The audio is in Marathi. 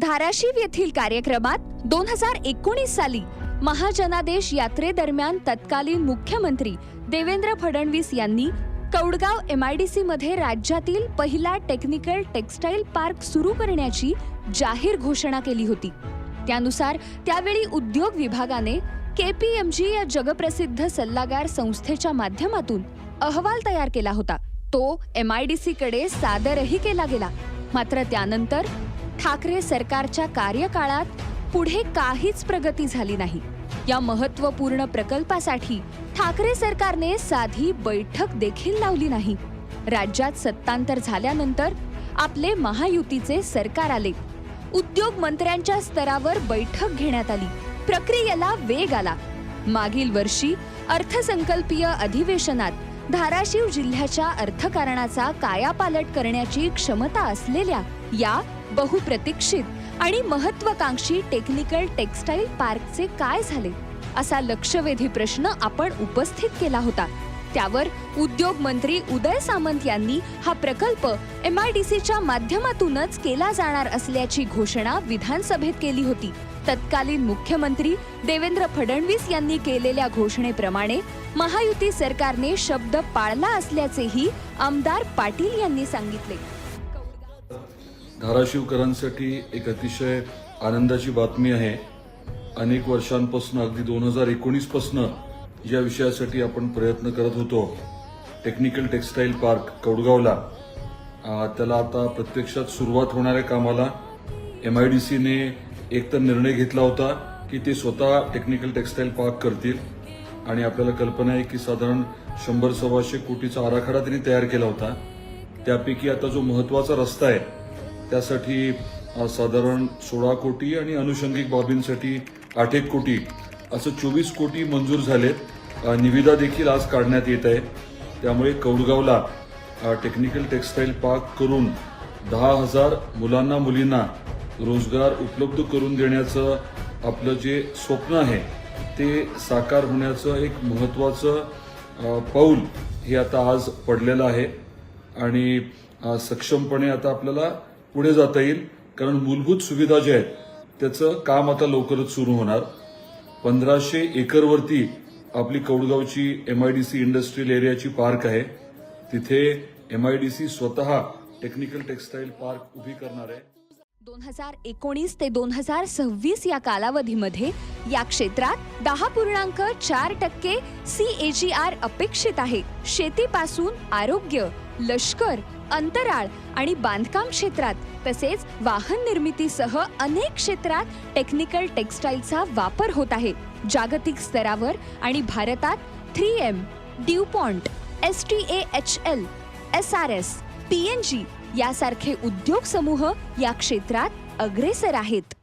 धाराशिव येथील कार्यक्रमात दोन हजार एकोणीस साली महाजनादेश यात्रेदरम्यान तत्कालीन मुख्यमंत्री देवेंद्र फडणवीस यांनी कौडगाव एम आय डी मध्ये राज्यातील पहिला टेक्निकल टेक्सटाईल पार्क सुरू करण्याची जाहीर घोषणा केली होती. त्यानुसार त्यावेळी उद्योग विभागाने केपीएमजी या जगप्रसिद्ध सल्लागार संस्थेच्या माध्यमातून अहवाल तयार केला होता. तो एम आय डी कडे सादरही केला गेला. मात्र त्यानंतर ठाकरे सरकारच्या कार्यकाळात पुढे काहीच प्रगती झाली नाही. या महत्त्वपूर्ण प्रकल्पासाठी ठाकरे सरकारने साधी बैठक देखील लावली नाही. राज्यात सत्तांतर झाल्यानंतर आपले महायुतीचे सरकार आले. उद्योग मंत्र्यांच्या स्तरावर बैठक घेण्यात आली. प्रक्रियेला वेग आला. मागील वर्षी अर्थसंकल्पीय अधिवेशनात धाराशिव जिल्ह्याच्या अर्थकारणाचा कायापालट करण्याची क्षमता असलेल्या या बहुप्रतीक्षित आणि महत्वाकांक्षी टेक्निकल टेक्सटाईल पार्कचे काय झाले असा लक्षवेधी प्रश्न आपण उपस्थित केला होता. त्यावर उद्योग मंत्री उदय सामंत यांनी हा प्रकल्प एम आय डी सीच्या माध्यमातूनच केला जाणार असल्याची घोषणा विधानसभेत केली होती. तत्कालीन मुख्यमंत्री देवेंद्र फडणवीस यांनी केलेल्या घोषणेप्रमाणे महायुती सरकारने शब्द पाळला असल्याचेही आमदार पाटील यांनी सांगितले. धाराशिवकरांसाठी एक अतिशय आनंदाची बातमी आहे. अनेक वर्षांपासून अगदी दोन हजार एकोणीसपासून या विषयासाठी आपण प्रयत्न करत होतो. टेक्निकल टेक्सटाईल पार्क कौडगावला. त्याला आता प्रत्यक्षात सुरुवात होणाऱ्या कामाला एम आय डी सीने एक तर निर्णय घेतला होता की ते स्वतः टेक्निकल टेक्सटाईल पार्क करतील आणि आपल्याला कल्पना आहे की साधारण शंभर सव्वाशे कोटीचा आराखडा त्यांनी तयार केला होता. त्यापैकी आता जो महत्त्वाचा रस्ता आहे त्यासाठी साधारण सोळा कोटी आणि अनुषंगिक बाबींसाठी आठ एक कोटी असं चोवीस कोटी मंजूर झालेत. निविदा देखील आज काढण्यात येत आहे. त्यामुळे कौडगावला टेक्निकल टेक्सटाईल पार्क करून दहा हजार मुलांना मुलींना रोजगार उपलब्ध करून देण्याचं आपलं जे स्वप्न आहे ते साकार होण्याचं एक महत्त्वाचं पाऊल हे आता आज पडलेलं आहे. आणि सक्षमपणे आता आपल्याला पुढे जाता येईल. कारण मूलभूत सुविधा ज्या आहेत त्याचं काम आता लवकरच सुरू होणार. पंधराशे एकरवरती आपली कौडगावची एमआयडीसी इंडस्ट्रियल एरियाची पार्क आहे. तिथे एमआयडीसी स्वतः टेक्निकल टेक्सटाईल पार्क उभी करणार आहे. दोन हजार एकोणीस ते दोन हजार सव्वीस या कालावधीमध्ये या क्षेत्रात दहा पूर्णांक चार टक्के सी ए जी आर अपेक्षित आहे. शेतीपासून आरोग्य लष्कर अंतराळ आणि बांधकाम क्षेत्रात तसेच वाहन निर्मितीसह अनेक क्षेत्रात टेक्निकल टेक्सटाईलचा वापर होत आहे. जागतिक स्तरावर आणि भारतात three M DuPont S T A H L S R S P N G यासारखे उद्योग समूह या क्षेत्रात अग्रेसर आहेत.